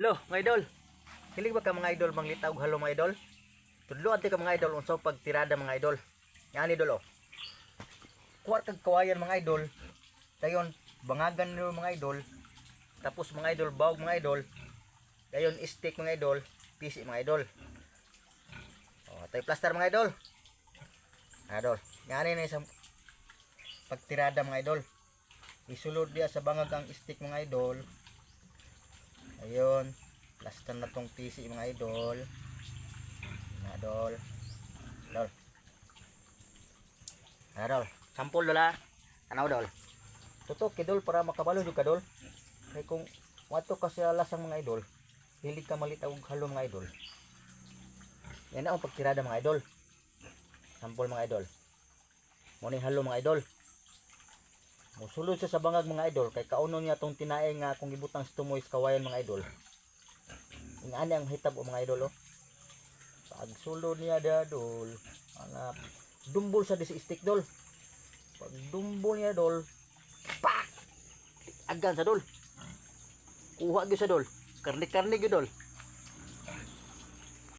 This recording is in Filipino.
Lo, mga idol. Hilig ba ka mga idol manglitaw halo mga idol? Tudloan ti ka mga idol unsa pagtirada mga idol. Yan idol oh. Kuwar kag kawayan mga idol. Dayon bangagan nyo mga idol. Tapos mga idol bawg mga idol. Dayon stick mga idol, pisi mga idol. Oh, tay plaster mga idol. Idol. Yan ni isang pagtirada mga idol. Isulod dia sa bangag ang stick mga idol. Plaster na tong PC mga idol. Mga idol. Idol. Ano dol? Sampol dola. Ano dol? Tutok kidol para makabalo jud ka dol. Kay kung wato ka sa lasang mga idol, hilig ka malitaw og halo mga idol. Yan na ang pagtirada mga idol. Sampol mga idol. Mo ni halo mga idol. Musulod siya sa bangag mga idol kay kauno niya tong tinae nga kung gibutang sa kawayan mga idol. Ani ang hitab o mga idol oh. Pag sulod niya dadol, mga dumbol sa disi stick dol. Pag dumbol niya dol, pak! Agan sa dol. Kuha gyud sa dol. Karni-karni gyud dol.